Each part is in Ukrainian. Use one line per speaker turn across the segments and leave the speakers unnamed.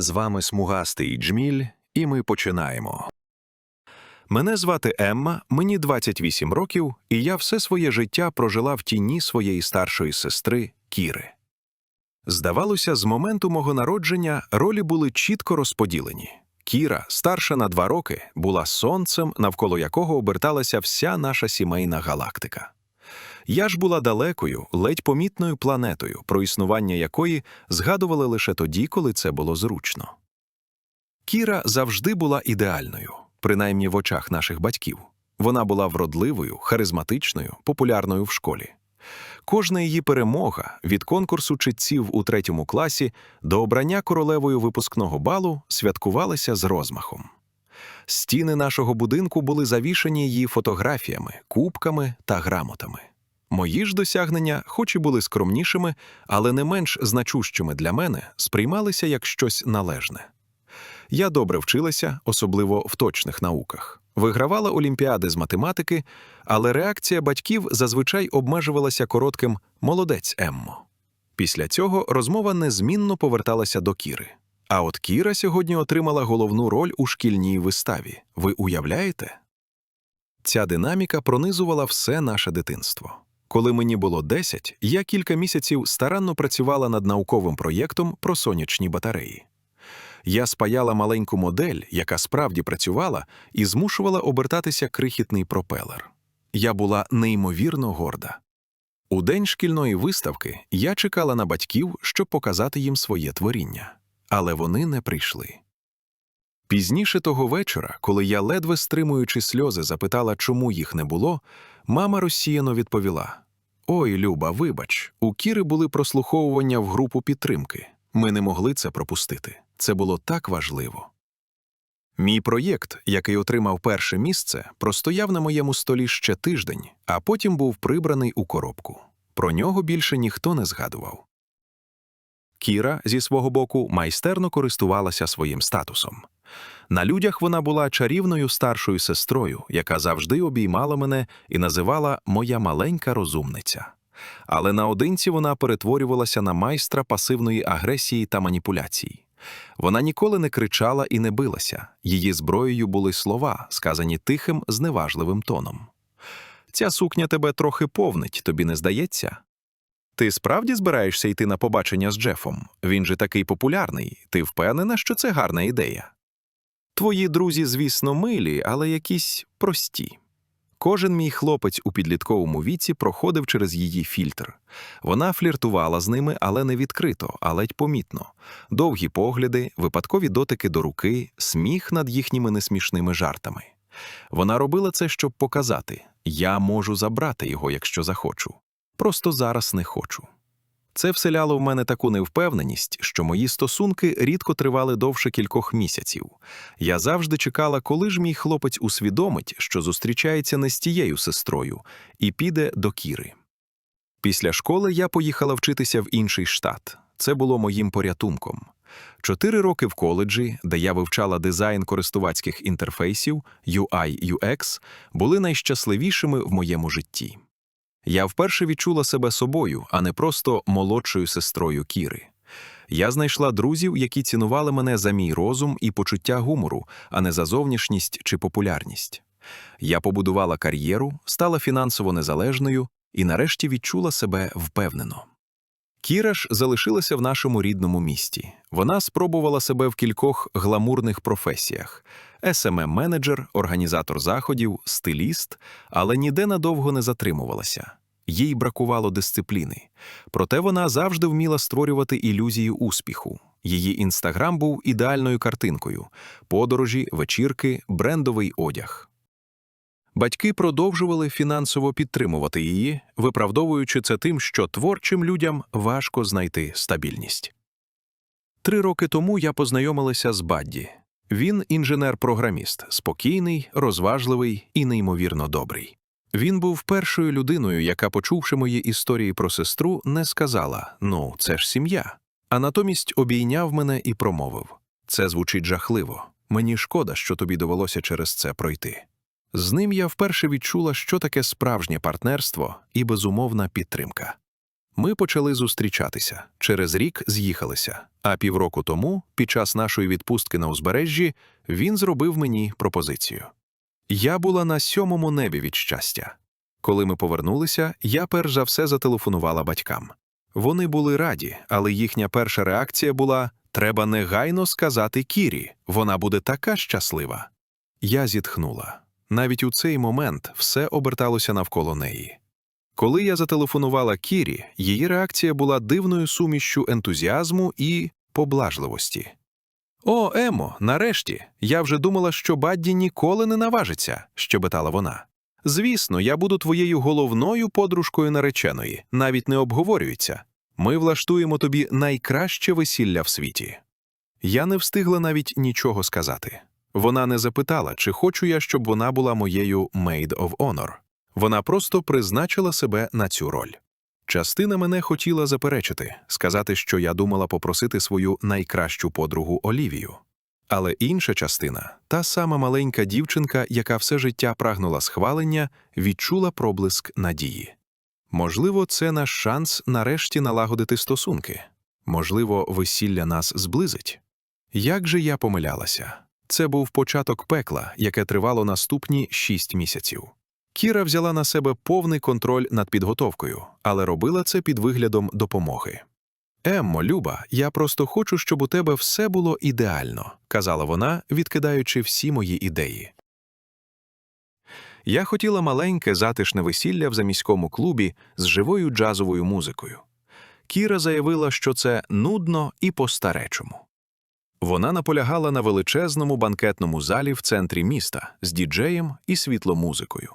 З вами смугастий Джміль, і ми починаємо. Мене звати Емма, мені 28 років, і я все своє життя прожила в тіні своєї старшої сестри Кіри. Здавалося, з моменту мого народження ролі були чітко розподілені. Кіра, старша на два роки, була сонцем, навколо якого оберталася вся наша сімейна галактика. Я ж була далекою, ледь помітною планетою, про існування якої згадували лише тоді, коли це було зручно. Кіра завжди була ідеальною, принаймні в очах наших батьків. Вона була вродливою, харизматичною, популярною в школі. Кожна її перемога від конкурсу читців у третьому класі до обрання королевою випускного балу святкувалася з розмахом. Стіни нашого будинку були завішані її фотографіями, кубками та грамотами. Мої ж досягнення, хоч і були скромнішими, але не менш значущими для мене, сприймалися як щось належне. Я добре вчилася, особливо в точних науках. Вигравала олімпіади з математики, але реакція батьків зазвичай обмежувалася коротким молодець Еммо. Після цього розмова незмінно поверталася до Кіри. А от Кіра сьогодні отримала головну роль у шкільній виставі. Ви уявляєте? Ця динаміка пронизувала все наше дитинство. Коли мені було 10, я кілька місяців старанно працювала над науковим проєктом про сонячні батареї. Я спаяла маленьку модель, яка справді працювала, і змушувала обертатися крихітний пропелер. Я була неймовірно горда. У день шкільної виставки я чекала на батьків, щоб показати їм своє творіння, але вони не прийшли. Пізніше того вечора, коли я, ледве стримуючи сльози, запитала, чому їх не було, мама розсіяно відповіла: Ой, Люба, вибач, у Кіри були прослуховування в групу підтримки. Ми не могли це пропустити. Це було так важливо. Мій проєкт, який отримав перше місце, простояв на моєму столі ще тиждень, а потім був прибраний у коробку. Про нього більше ніхто не згадував. Кіра, зі свого боку, майстерно користувалася своїм статусом. На людях вона була чарівною старшою сестрою, яка завжди обіймала мене і називала моя маленька розумниця. Але наодинці вона перетворювалася на майстра пасивної агресії та маніпуляцій. Вона ніколи не кричала і не билася, її зброєю були слова, сказані тихим, зневажливим тоном. Ця сукня тебе трохи повнить, тобі не здається? Ти справді збираєшся йти на побачення з Джефом? Він же такий популярний. Ти впевнена, що це гарна ідея? Твої друзі, звісно, милі, але якісь прості. Кожен мій хлопець у підлітковому віці проходив через її фільтр. Вона фліртувала з ними, але не відкрито, а ледь помітно. Довгі погляди, випадкові дотики до руки, сміх над їхніми несмішними жартами. Вона робила це, щоб показати я можу забрати його, якщо захочу. Просто зараз не хочу. Це вселяло в мене таку невпевненість, що мої стосунки рідко тривали довше кількох місяців. Я завжди чекала, коли ж мій хлопець усвідомить, що зустрічається не з тією сестрою, і піде до Кіри. Після школи я поїхала вчитися в інший штат. Це було моїм порятунком. Чотири роки в коледжі, де я вивчала дизайн користувацьких інтерфейсів UI UX, були найщасливішими в моєму житті. Я вперше відчула себе собою, а не просто молодшою сестрою Кіри. Я знайшла друзів, які цінували мене за мій розум і почуття гумору, а не за зовнішність чи популярність. Я побудувала кар'єру, стала фінансово незалежною і нарешті відчула себе впевнено. Кіра ж залишилася в нашому рідному місті. Вона спробувала себе в кількох гламурних професіях: SMM-менеджер, організатор заходів, стиліст, але ніде надовго не затримувалася. Їй бракувало дисципліни. Проте вона завжди вміла створювати ілюзію успіху. Її інстаграм був ідеальною картинкою: подорожі, вечірки, брендовий одяг. Батьки продовжували фінансово підтримувати її, виправдовуючи це тим, що творчим людям важко знайти стабільність. Три роки тому я познайомилася з Бадді. Він інженер-програміст, спокійний, розважливий і неймовірно добрий. Він був першою людиною, яка, почувши мої історії про сестру, не сказала ну, це ж сім'я. А натомість обійняв мене і промовив це звучить жахливо. Мені шкода, що тобі довелося через це пройти. З ним я вперше відчула, що таке справжнє партнерство і безумовна підтримка. Ми почали зустрічатися. Через рік з'їхалися. А півроку тому, під час нашої відпустки на узбережжі, він зробив мені пропозицію. Я була на сьомому небі від щастя. Коли ми повернулися, я перш за все зателефонувала батькам. Вони були раді, але їхня перша реакція була: треба негайно сказати Кірі, вона буде така щаслива. Я зітхнула. Навіть у цей момент все оберталося навколо неї. Коли я зателефонувала Кірі, її реакція була дивною сумішчю ентузіазму і поблажливості. О, Емо, нарешті, я вже думала, що Бадді ніколи не наважиться, щебетала вона. Звісно, я буду твоєю головною подружкою нареченої, навіть не обговорюється. Ми влаштуємо тобі найкраще весілля в світі. Я не встигла навіть нічого сказати. Вона не запитала, чи хочу я, щоб вона була моєю maid of honor. Вона просто призначила себе на цю роль. Частина мене хотіла заперечити, сказати, що я думала попросити свою найкращу подругу Олівію. Але інша частина, та сама маленька дівчинка, яка все життя прагнула схвалення, відчула проблиск надії. Можливо, це наш шанс нарешті налагодити стосунки. Можливо, весілля нас зблизить. Як же я помилялася? Це був початок пекла, яке тривало наступні шість місяців. Кіра взяла на себе повний контроль над підготовкою, але робила це під виглядом допомоги. Еммо, Люба, я просто хочу, щоб у тебе все було ідеально, казала вона, відкидаючи всі мої ідеї. Я хотіла маленьке затишне весілля в заміському клубі з живою джазовою музикою. Кіра заявила, що це нудно і по-старечому. Вона наполягала на величезному банкетному залі в центрі міста з діджеєм і світломузикою.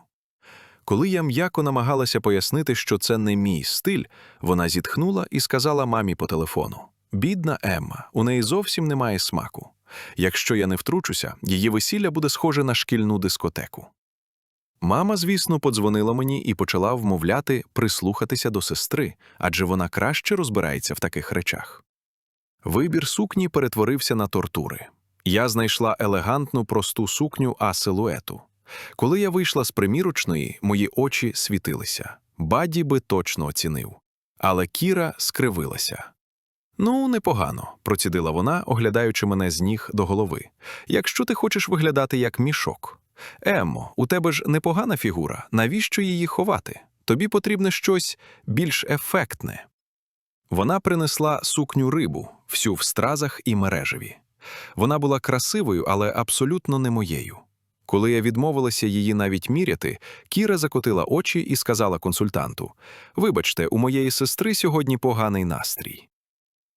Коли я м'яко намагалася пояснити, що це не мій стиль, вона зітхнула і сказала мамі по телефону: Бідна Емма, у неї зовсім немає смаку. Якщо я не втручуся, її весілля буде схоже на шкільну дискотеку. Мама, звісно, подзвонила мені і почала вмовляти прислухатися до сестри, адже вона краще розбирається в таких речах. Вибір сукні перетворився на тортури. Я знайшла елегантну просту сукню а силуету. Коли я вийшла з примірочної, мої очі світилися. Баді би точно оцінив. Але Кіра скривилася. Ну, непогано, процідила вона, оглядаючи мене з ніг до голови. Якщо ти хочеш виглядати як мішок. Еммо, у тебе ж непогана фігура. Навіщо її ховати? Тобі потрібне щось більш ефектне. Вона принесла сукню рибу, всю в стразах і мережеві. Вона була красивою, але абсолютно не моєю. Коли я відмовилася її навіть міряти, Кіра закотила очі і сказала консультанту: Вибачте, у моєї сестри сьогодні поганий настрій.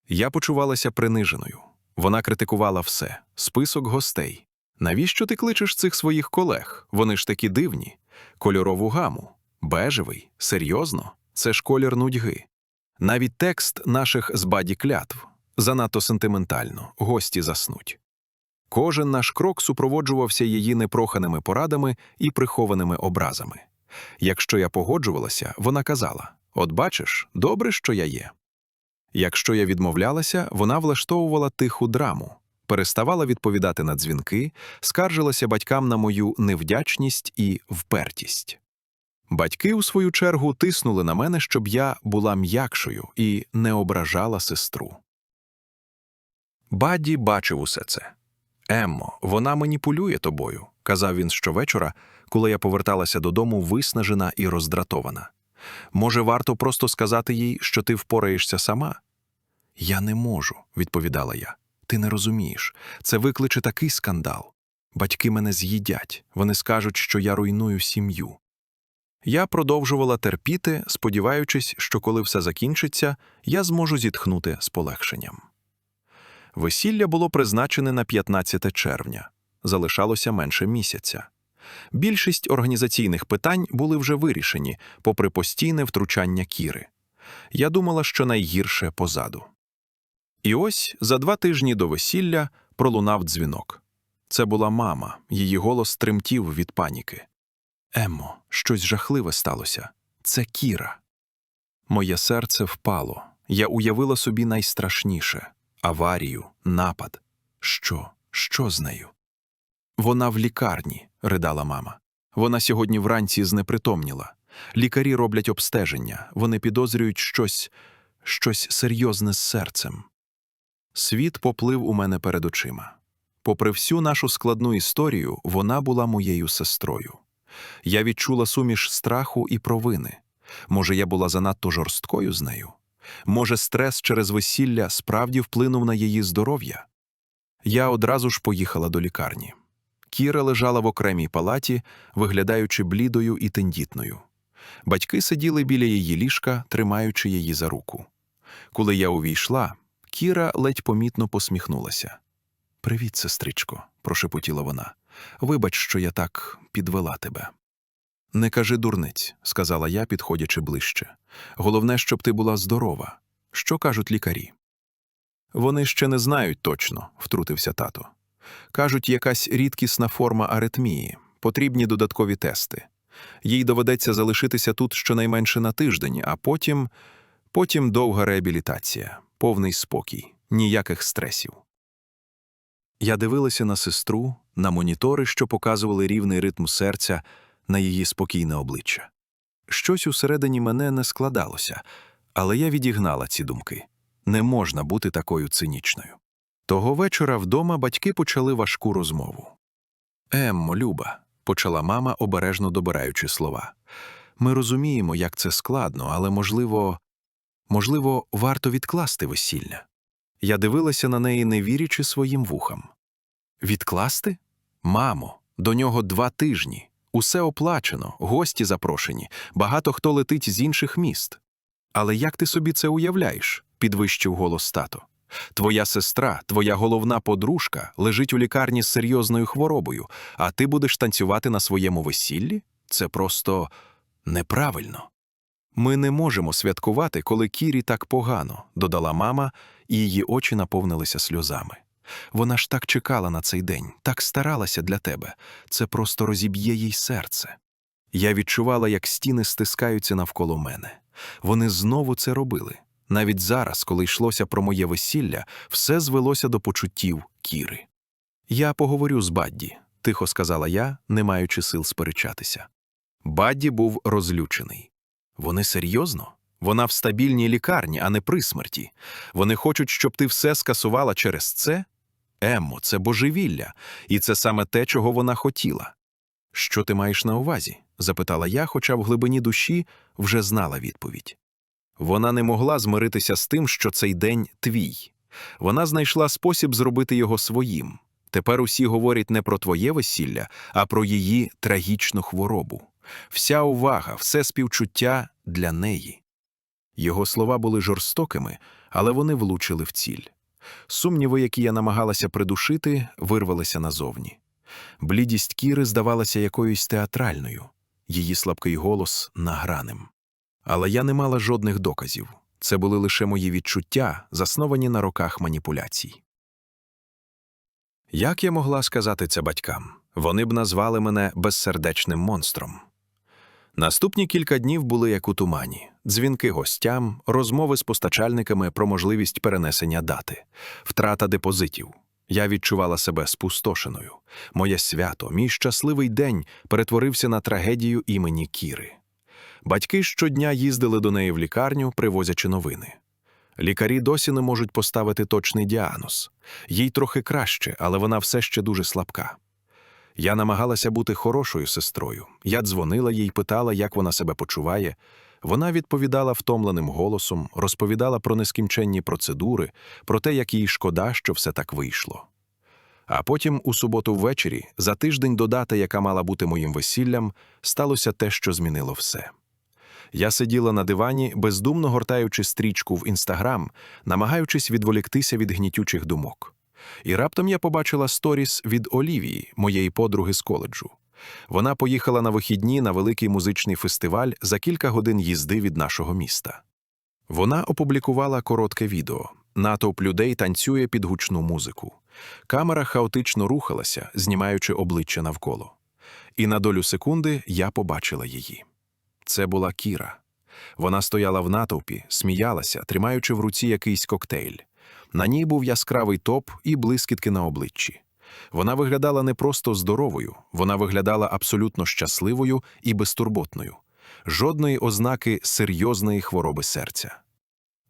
Я почувалася приниженою. Вона критикувала все, список гостей. Навіщо ти кличеш цих своїх колег? Вони ж такі дивні. Кольорову гаму, бежевий, серйозно, це ж колір нудьги. Навіть текст наших збаді клятв занадто сентиментально, гості заснуть. Кожен наш крок супроводжувався її непроханими порадами і прихованими образами. Якщо я погоджувалася, вона казала: От бачиш, добре, що я є. Якщо я відмовлялася, вона влаштовувала тиху драму, переставала відповідати на дзвінки, скаржилася батькам на мою невдячність і впертість. Батьки, у свою чергу, тиснули на мене, щоб я була м'якшою і не ображала сестру. Бадді бачив усе це. Еммо, вона маніпулює тобою, казав він щовечора, коли я поверталася додому виснажена і роздратована. Може, варто просто сказати їй, що ти впораєшся сама? Я не можу, відповідала я. Ти не розумієш. Це викличе такий скандал. Батьки мене з'їдять, вони скажуть, що я руйную сім'ю. Я продовжувала терпіти, сподіваючись, що коли все закінчиться, я зможу зітхнути з полегшенням. Весілля було призначене на 15 червня, залишалося менше місяця. Більшість організаційних питань були вже вирішені, попри постійне втручання Кіри. Я думала, що найгірше позаду. І ось за два тижні до весілля пролунав дзвінок. Це була мама, її голос тремтів від паніки. Еммо, щось жахливе сталося. Це Кіра. Моє серце впало. Я уявила собі найстрашніше аварію, напад. Що? Що з нею? Вона в лікарні, ридала мама. Вона сьогодні вранці знепритомніла. Лікарі роблять обстеження, вони підозрюють щось, щось серйозне з серцем. Світ поплив у мене перед очима. Попри всю нашу складну історію, вона була моєю сестрою. Я відчула суміш страху і провини. Може, я була занадто жорсткою з нею? Може, стрес через весілля справді вплинув на її здоров'я? Я одразу ж поїхала до лікарні. Кіра лежала в окремій палаті, виглядаючи блідою і тендітною. Батьки сиділи біля її ліжка, тримаючи її за руку. Коли я увійшла, Кіра ледь помітно посміхнулася. Привіт, сестричко, прошепотіла вона. Вибач, що я так підвела тебе. Не кажи дурниць, сказала я, підходячи ближче. Головне, щоб ти була здорова. Що кажуть лікарі? Вони ще не знають точно, втрутився тато. Кажуть, якась рідкісна форма аритмії, потрібні додаткові тести. Їй доведеться залишитися тут щонайменше на тиждень, а потім, потім довга реабілітація, повний спокій, ніяких стресів. Я дивилася на сестру, на монітори, що показували рівний ритм серця, на її спокійне обличчя. Щось усередині мене не складалося, але я відігнала ці думки. Не можна бути такою цинічною. Того вечора вдома батьки почали важку розмову. Еммо, Люба, почала мама, обережно добираючи слова. Ми розуміємо, як це складно, але можливо, можливо, варто відкласти весілля. Я дивилася на неї, не вірячи своїм вухам. Відкласти? Мамо, до нього два тижні. Усе оплачено, гості запрошені, багато хто летить з інших міст. Але як ти собі це уявляєш? підвищив голос тато. Твоя сестра, твоя головна подружка лежить у лікарні з серйозною хворобою, а ти будеш танцювати на своєму весіллі? Це просто неправильно. Ми не можемо святкувати, коли Кірі так погано, додала мама, і її очі наповнилися сльозами. Вона ж так чекала на цей день, так старалася для тебе. Це просто розіб'є їй серце. Я відчувала, як стіни стискаються навколо мене. Вони знову це робили. Навіть зараз, коли йшлося про моє весілля, все звелося до почуттів Кіри. Я поговорю з Бадді, тихо сказала я, не маючи сил сперечатися. Бадді був розлючений. Вони серйозно? Вона в стабільній лікарні, а не при смерті. Вони хочуть, щоб ти все скасувала через це? Еммо, це божевілля, і це саме те, чого вона хотіла. Що ти маєш на увазі? запитала я, хоча в глибині душі вже знала відповідь. Вона не могла змиритися з тим, що цей день твій. Вона знайшла спосіб зробити його своїм. Тепер усі говорять не про твоє весілля, а про її трагічну хворобу. Вся увага, все співчуття для неї. Його слова були жорстокими, але вони влучили в ціль. Сумніви, які я намагалася придушити, вирвалися назовні. Блідість Кіри здавалася якоюсь театральною, її слабкий голос награним. Але я не мала жодних доказів. Це були лише мої відчуття, засновані на роках маніпуляцій. Як я могла сказати це батькам? Вони б назвали мене безсердечним монстром. Наступні кілька днів були як у тумані: дзвінки гостям, розмови з постачальниками про можливість перенесення дати, втрата депозитів. Я відчувала себе спустошеною. Моє свято, мій щасливий день перетворився на трагедію імені Кіри. Батьки щодня їздили до неї в лікарню, привозячи новини. Лікарі досі не можуть поставити точний діагноз. Їй трохи краще, але вона все ще дуже слабка. Я намагалася бути хорошою сестрою. Я дзвонила їй, питала, як вона себе почуває. Вона відповідала втомленим голосом, розповідала про нескінченні процедури, про те, як їй шкода, що все так вийшло. А потім, у суботу ввечері, за тиждень до дати, яка мала бути моїм весіллям, сталося те, що змінило все. Я сиділа на дивані, бездумно гортаючи стрічку в інстаграм, намагаючись відволіктися від гнітючих думок. І раптом я побачила сторіс від Олівії, моєї подруги з коледжу. Вона поїхала на вихідні на великий музичний фестиваль за кілька годин їзди від нашого міста. Вона опублікувала коротке відео. Натовп людей танцює під гучну музику. Камера хаотично рухалася, знімаючи обличчя навколо. І на долю секунди я побачила її. Це була Кіра. Вона стояла в натовпі, сміялася, тримаючи в руці якийсь коктейль. На ній був яскравий топ і блискітки на обличчі. Вона виглядала не просто здоровою, вона виглядала абсолютно щасливою і безтурботною. жодної ознаки серйозної хвороби серця.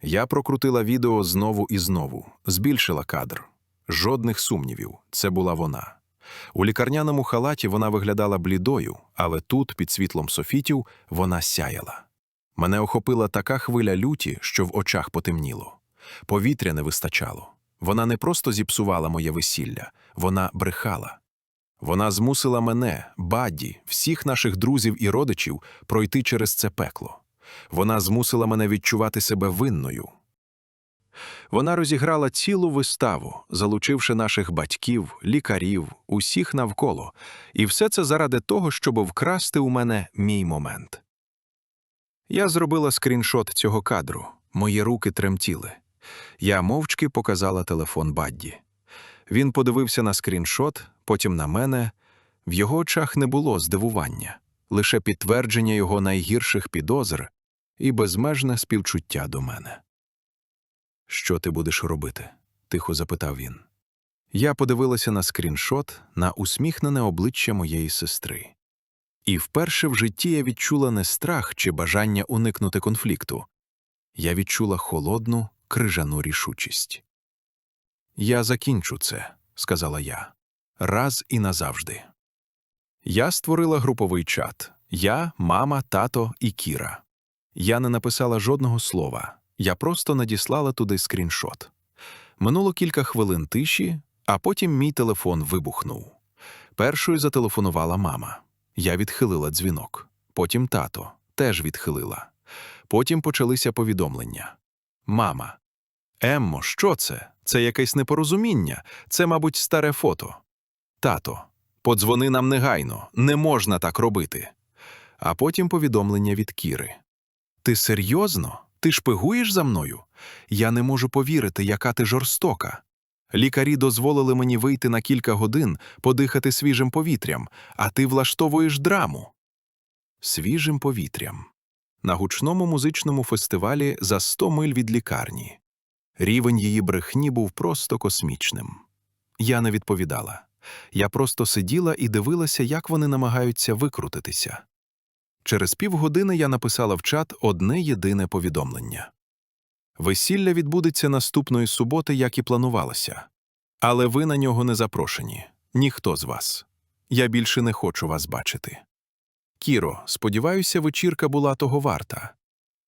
Я прокрутила відео знову і знову, збільшила кадр. Жодних сумнівів, це була вона. У лікарняному халаті вона виглядала блідою, але тут, під світлом софітів, вона сяяла. Мене охопила така хвиля люті, що в очах потемніло. Повітря не вистачало. Вона не просто зіпсувала моє весілля, вона брехала. Вона змусила мене, Бадді, всіх наших друзів і родичів пройти через це пекло. Вона змусила мене відчувати себе винною. Вона розіграла цілу виставу, залучивши наших батьків, лікарів, усіх навколо, і все це заради того, щоб вкрасти у мене мій момент. Я зробила скріншот цього кадру, мої руки тремтіли. Я мовчки показала телефон Бадді. Він подивився на скріншот, потім на мене. В його очах не було здивування, лише підтвердження його найгірших підозр і безмежне співчуття до мене. Що ти будеш робити? тихо запитав він. Я подивилася на скріншот, на усміхнене обличчя моєї сестри. І вперше в житті я відчула не страх чи бажання уникнути конфлікту. Я відчула холодну, крижану рішучість. Я закінчу це, сказала я, раз і назавжди. Я створила груповий чат я, мама, тато і Кіра. Я не написала жодного слова, я просто надіслала туди скріншот. Минуло кілька хвилин тиші, а потім мій телефон вибухнув. Першою зателефонувала мама. Я відхилила дзвінок. Потім тато теж відхилила. Потім почалися повідомлення. Мама. Еммо, що це? Це якесь непорозуміння. Це, мабуть, старе фото. Тато. Подзвони нам негайно, не можна так робити. А потім повідомлення від Кіри. Ти серйозно? Ти шпигуєш за мною? Я не можу повірити, яка ти жорстока. Лікарі дозволили мені вийти на кілька годин, подихати свіжим повітрям, а ти влаштовуєш драму. Свіжим повітрям. На гучному музичному фестивалі за 100 миль від лікарні. Рівень її брехні був просто космічним. Я не відповідала. Я просто сиділа і дивилася, як вони намагаються викрутитися. Через півгодини я написала в чат одне єдине повідомлення. Весілля відбудеться наступної суботи, як і планувалося. Але ви на нього не запрошені. Ніхто з вас. Я більше не хочу вас бачити. Кіро, сподіваюся, вечірка була того варта.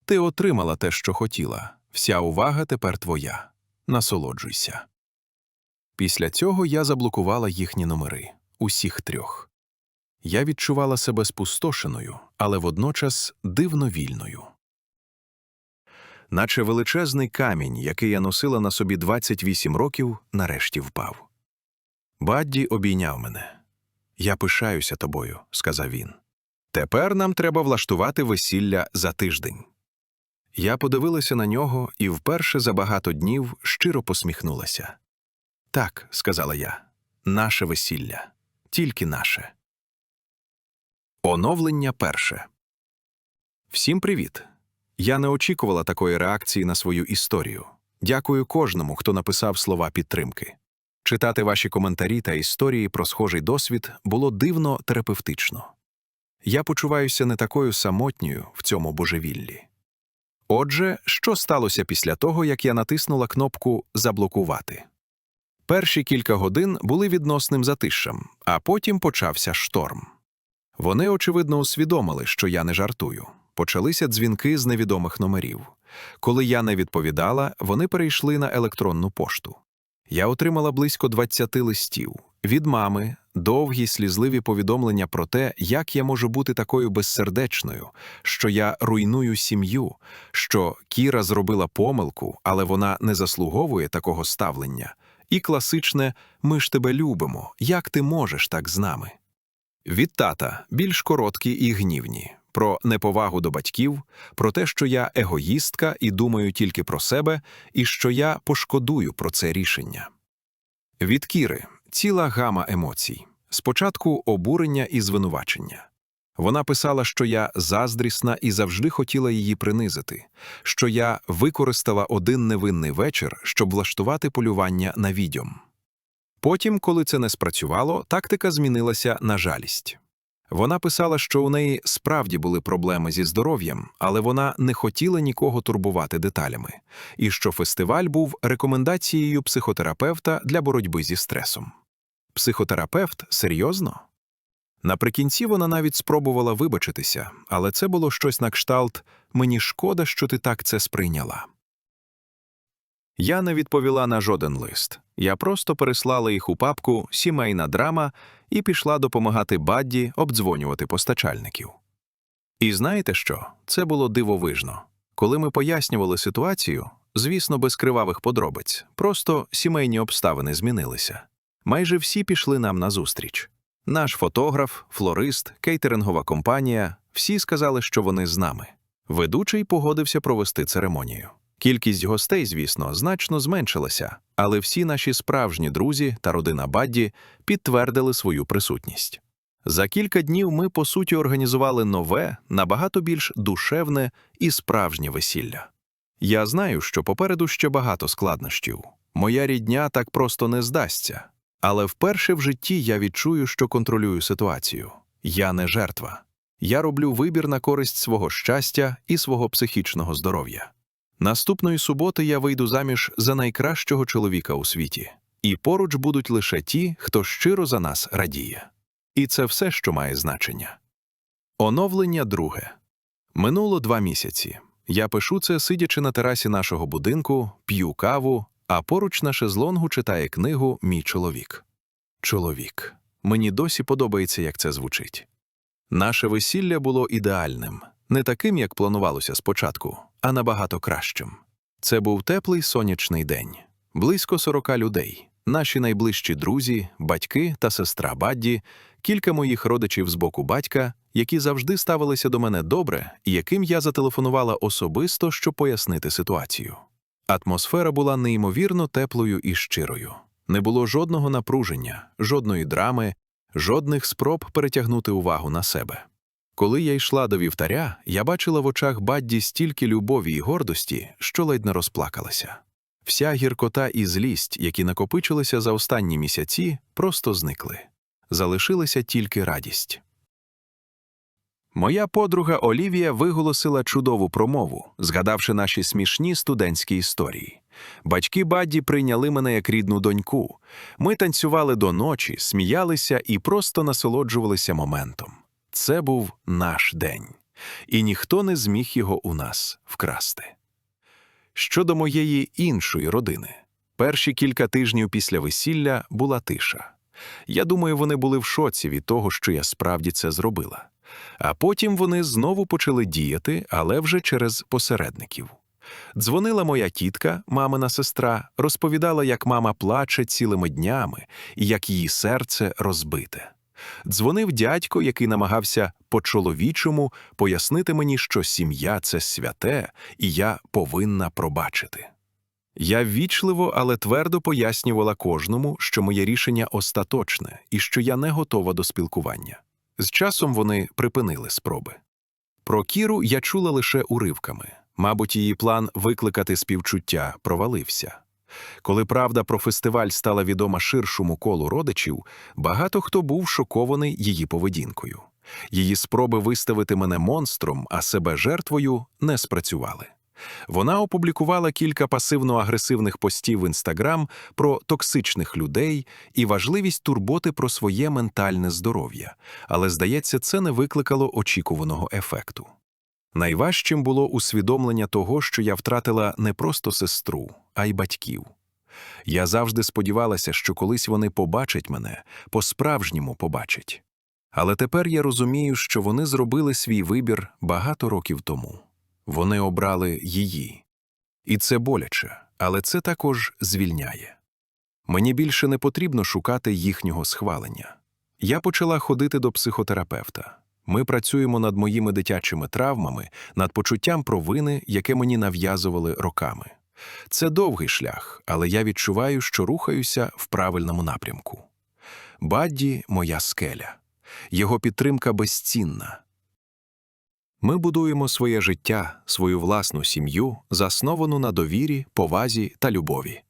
Ти отримала те, що хотіла. Вся увага тепер твоя. Насолоджуйся. Після цього я заблокувала їхні номери усіх трьох. Я відчувала себе спустошеною, але водночас дивно вільною. Наче величезний камінь, який я носила на собі 28 років, нарешті впав. Бадді обійняв мене. Я пишаюся тобою, сказав він. Тепер нам треба влаштувати весілля за тиждень. Я подивилася на нього і вперше за багато днів щиро посміхнулася. Так, сказала я, наше весілля, тільки наше. Оновлення перше. Всім привіт. Я не очікувала такої реакції на свою історію. Дякую кожному, хто написав слова підтримки. Читати ваші коментарі та історії про схожий досвід було дивно терапевтично. Я почуваюся не такою самотньою в цьому божевіллі. Отже, що сталося після того, як я натиснула кнопку Заблокувати? Перші кілька годин були відносним затишшем, а потім почався шторм. Вони, очевидно, усвідомили, що я не жартую. Почалися дзвінки з невідомих номерів. Коли я не відповідала, вони перейшли на електронну пошту. Я отримала близько 20 листів від мами, довгі слізливі повідомлення про те, як я можу бути такою безсердечною, що я руйную сім'ю, що Кіра зробила помилку, але вона не заслуговує такого ставлення. І класичне Ми ж тебе любимо, як ти можеш так з нами. Від тата більш короткі і гнівні про неповагу до батьків, про те, що я егоїстка і думаю тільки про себе, і що я пошкодую про це рішення. Від Кіри ціла гама емоцій. Спочатку обурення і звинувачення. Вона писала, що я заздрісна і завжди хотіла її принизити, що я використала один невинний вечір, щоб влаштувати полювання на відьом. Потім, коли це не спрацювало, тактика змінилася на жалість. Вона писала, що у неї справді були проблеми зі здоров'ям, але вона не хотіла нікого турбувати деталями, і що фестиваль був рекомендацією психотерапевта для боротьби зі стресом. Психотерапевт серйозно? Наприкінці вона навіть спробувала вибачитися, але це було щось на кшталт мені шкода, що ти так це сприйняла. Я не відповіла на жоден лист. Я просто переслала їх у папку Сімейна драма і пішла допомагати Бадді обдзвонювати постачальників. І знаєте що? Це було дивовижно. Коли ми пояснювали ситуацію, звісно, без кривавих подробиць, просто сімейні обставини змінилися. Майже всі пішли нам назустріч. Наш фотограф, флорист, кейтерингова компанія всі сказали, що вони з нами. Ведучий погодився провести церемонію. Кількість гостей, звісно, значно зменшилася, але всі наші справжні друзі та родина Бадді підтвердили свою присутність. За кілька днів ми, по суті, організували нове, набагато більш душевне і справжнє весілля. Я знаю, що попереду ще багато складнощів. Моя рідня так просто не здасться. Але вперше в житті я відчую, що контролюю ситуацію. Я не жертва. Я роблю вибір на користь свого щастя і свого психічного здоров'я. Наступної суботи я вийду заміж за найкращого чоловіка у світі, і поруч будуть лише ті, хто щиро за нас радіє. І це все, що має значення. Оновлення друге. Минуло два місяці. Я пишу це, сидячи на терасі нашого будинку, п'ю каву, а поруч на шезлонгу читає книгу Мій чоловік. Чоловік. Мені досі подобається, як це звучить. Наше весілля було ідеальним, не таким, як планувалося спочатку, а набагато кращим. Це був теплий сонячний день, близько сорока людей, наші найближчі друзі, батьки та сестра Бадді, кілька моїх родичів з боку батька, які завжди ставилися до мене добре і яким я зателефонувала особисто, щоб пояснити ситуацію. Атмосфера була неймовірно теплою і щирою. Не було жодного напруження, жодної драми, жодних спроб перетягнути увагу на себе. Коли я йшла до вівтаря, я бачила в очах Бадді стільки любові і гордості, що ледь не розплакалася. Вся гіркота і злість, які накопичилися за останні місяці, просто зникли. Залишилася тільки радість. Моя подруга Олівія виголосила чудову промову, згадавши наші смішні студентські історії. Батьки Бадді прийняли мене як рідну доньку. Ми танцювали до ночі, сміялися і просто насолоджувалися моментом. Це був наш день, і ніхто не зміг його у нас вкрасти. Щодо моєї іншої родини, перші кілька тижнів після весілля була тиша. Я думаю, вони були в шоці від того, що я справді це зробила. А потім вони знову почали діяти, але вже через посередників. Дзвонила моя тітка, мамина сестра, розповідала, як мама плаче цілими днями і як її серце розбите. Дзвонив дядько, який намагався по-чоловічому пояснити мені, що сім'я це святе, і я повинна пробачити. Я ввічливо, але твердо пояснювала кожному, що моє рішення остаточне і що я не готова до спілкування. З часом вони припинили спроби. Про Кіру я чула лише уривками. Мабуть, її план викликати співчуття провалився. Коли правда про фестиваль стала відома ширшому колу родичів, багато хто був шокований її поведінкою. Її спроби виставити мене монстром, а себе жертвою не спрацювали. Вона опублікувала кілька пасивно-агресивних постів в інстаграм про токсичних людей і важливість турботи про своє ментальне здоров'я, але, здається, це не викликало очікуваного ефекту. Найважчим було усвідомлення того, що я втратила не просто сестру, а й батьків. Я завжди сподівалася, що колись вони побачать мене, по-справжньому побачать. Але тепер я розумію, що вони зробили свій вибір багато років тому. Вони обрали її. І це боляче, але це також звільняє. Мені більше не потрібно шукати їхнього схвалення. Я почала ходити до психотерапевта. Ми працюємо над моїми дитячими травмами, над почуттям провини, яке мені нав'язували роками. Це довгий шлях, але я відчуваю, що рухаюся в правильному напрямку. Бадді моя скеля, його підтримка безцінна. Ми будуємо своє життя, свою власну сім'ю, засновану на довірі, повазі та любові.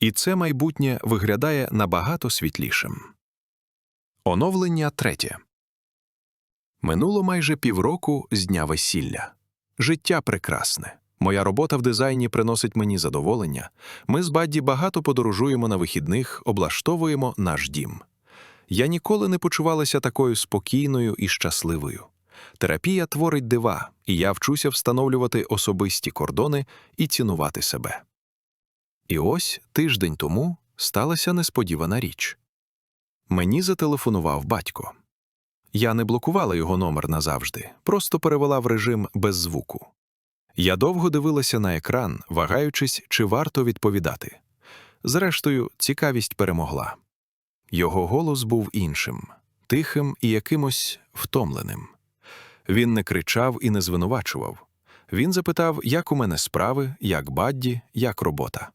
І це майбутнє виглядає набагато світлішим. Оновлення третє. Минуло майже півроку з дня весілля. Життя прекрасне. Моя робота в дизайні приносить мені задоволення. Ми з Бадді багато подорожуємо на вихідних, облаштовуємо наш дім. Я ніколи не почувалася такою спокійною і щасливою. Терапія творить дива, і я вчуся встановлювати особисті кордони і цінувати себе. І ось тиждень тому сталася несподівана річ. Мені зателефонував батько. Я не блокувала його номер назавжди, просто перевела в режим без звуку. Я довго дивилася на екран, вагаючись, чи варто відповідати. Зрештою, цікавість перемогла. Його голос був іншим, тихим і якимось втомленим. Він не кричав і не звинувачував. Він запитав, як у мене справи, як бадді, як робота.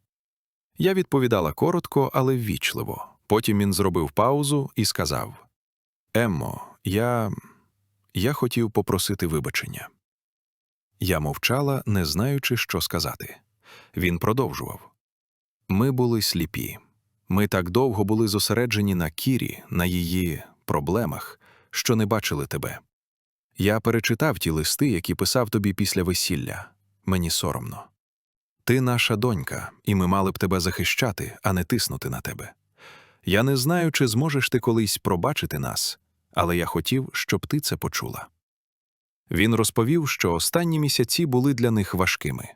Я відповідала коротко, але ввічливо. Потім він зробив паузу і сказав: Еммо, я. я хотів попросити вибачення. Я мовчала, не знаючи, що сказати. Він продовжував. Ми були сліпі. Ми так довго були зосереджені на Кірі, на її проблемах, що не бачили тебе. Я перечитав ті листи, які писав тобі після весілля. Мені соромно. Ти наша донька, і ми мали б тебе захищати, а не тиснути на тебе. Я не знаю, чи зможеш ти колись пробачити нас, але я хотів, щоб ти це почула. Він розповів, що останні місяці були для них важкими.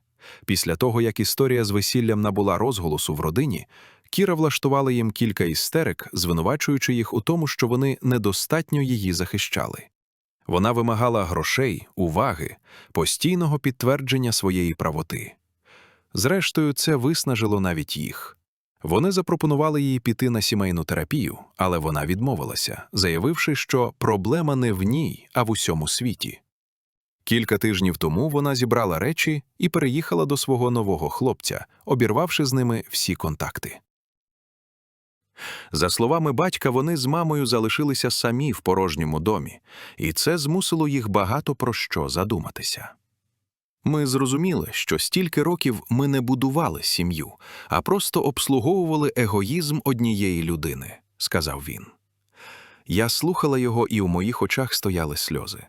Після того, як історія з весіллям набула розголосу в родині, Кіра влаштувала їм кілька істерик, звинувачуючи їх у тому, що вони недостатньо її захищали. Вона вимагала грошей, уваги, постійного підтвердження своєї правоти. Зрештою, це виснажило навіть їх. Вони запропонували їй піти на сімейну терапію, але вона відмовилася, заявивши, що проблема не в ній, а в усьому світі. Кілька тижнів тому вона зібрала речі і переїхала до свого нового хлопця, обірвавши з ними всі контакти. За словами батька, вони з мамою залишилися самі в порожньому домі, і це змусило їх багато про що задуматися. Ми зрозуміли, що стільки років ми не будували сім'ю, а просто обслуговували егоїзм однієї людини, сказав він. Я слухала його, і у моїх очах стояли сльози.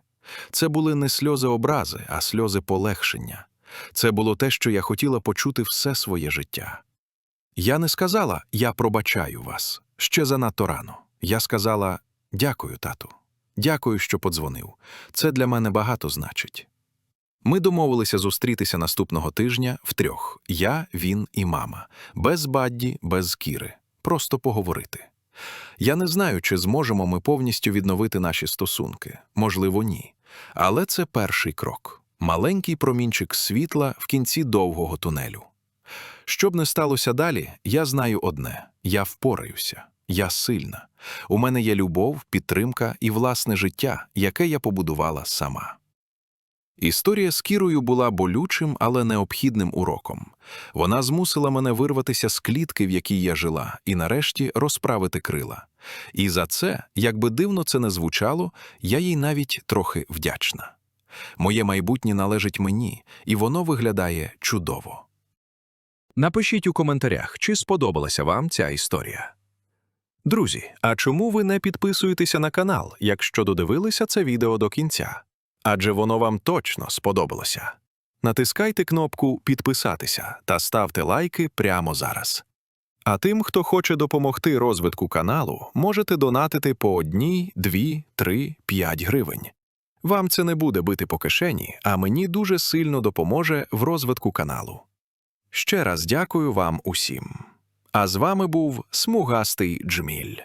Це були не сльози образи, а сльози полегшення. Це було те, що я хотіла почути все своє життя. Я не сказала Я пробачаю вас ще занадто рано. Я сказала Дякую, тату. Дякую, що подзвонив. Це для мене багато значить. Ми домовилися зустрітися наступного тижня втрьох я, він і мама, без бадді, без кіри, просто поговорити. Я не знаю, чи зможемо ми повністю відновити наші стосунки, можливо, ні. Але це перший крок маленький промінчик світла в кінці довгого тунелю. Що б не сталося далі, я знаю одне я впораюся, я сильна. У мене є любов, підтримка і власне життя, яке я побудувала сама. Історія з Кірою була болючим, але необхідним уроком. Вона змусила мене вирватися з клітки, в якій я жила, і нарешті розправити крила. І за це, як би дивно це не звучало, я їй навіть трохи вдячна. Моє майбутнє належить мені, і воно виглядає чудово. Напишіть у коментарях, чи сподобалася вам ця історія. Друзі, а чому ви не підписуєтеся на канал, якщо додивилися це відео до кінця? Адже воно вам точно сподобалося. Натискайте кнопку Підписатися та ставте лайки прямо зараз. А тим, хто хоче допомогти розвитку каналу, можете донатити по одній, дві, три, п'ять гривень. Вам це не буде бити по кишені, а мені дуже сильно допоможе в розвитку каналу. Ще раз дякую вам усім. А з вами був смугастий Джміль.